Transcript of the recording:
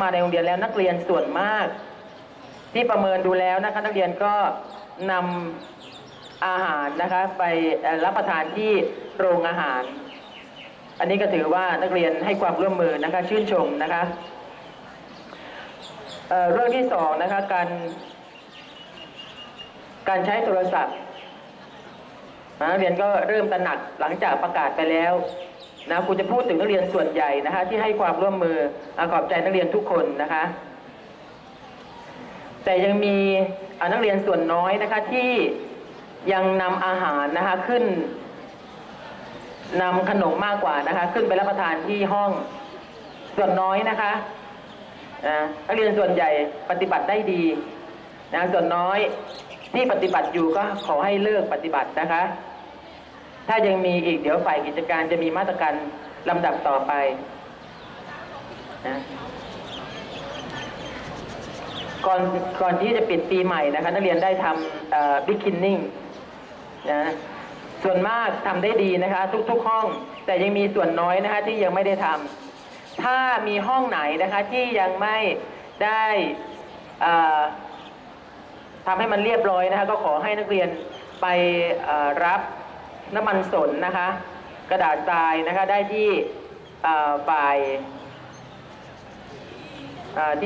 มาในโรงเรียนแล้วนักเรียนส่วนมาก ที่ประเมินดูแล้วนะคะนักเรียนก็นำอาหารนะคะไปรับประทานที่โรงอาหาร อันนี้ก็ถือว่านักเรียนให้ความร่วมมือนะคะชื่นชมนะคะเเรื่องที่สองนะคะการการใช้โทรศัพท์นักเรียนก็เริ่มตระหนักหลังจากประกาศไปแล้ว นะครูจะพูดถึงนักเรียนส่วนใหญ่นะคะ ที่ให้ความร่วมมืออะขอบใจนักเรียนทุกคนนะคะ แต่ยังมีนักเรียนส่วนน้อยนะคะที่ยังนำอาหารนะคะขึ้นนำขนมมากกว่านะคะ ขึ้นไปรับประทานที่ห้องส่วนน้อยนะคะนักเรียนส่วนใหญ่ปฏิบัติได้ดีนะส่วนน้อยที่ปฏิบัติอยู่ก็ขอให้เลิกปฏิบัตินะคะ ถ้ายังมีอีกเดี๋ยวฝ่ายกิจการจะมีมาตรการลำดับต่อไปนะก่อนก่อนที่จะปิดปีใหม่นะคะนักเรียนได้ทำบิ๊กคินนิ่งนะส่วนมากทำได้ดีนะคะ ทุกๆห้อง แต่ยังมีส่วนน้อยนะคะที่ยังไม่ได้ทำถ้ามีห้องไหนนะคะที่ยังไม่ได้ทำให้มันเรียบร้อยนะคะก็ขอให้นักเรียนไปรับ น้ำมันสนนะคะ กระดาษทรายนะคะได้ที่ฝ่ายที่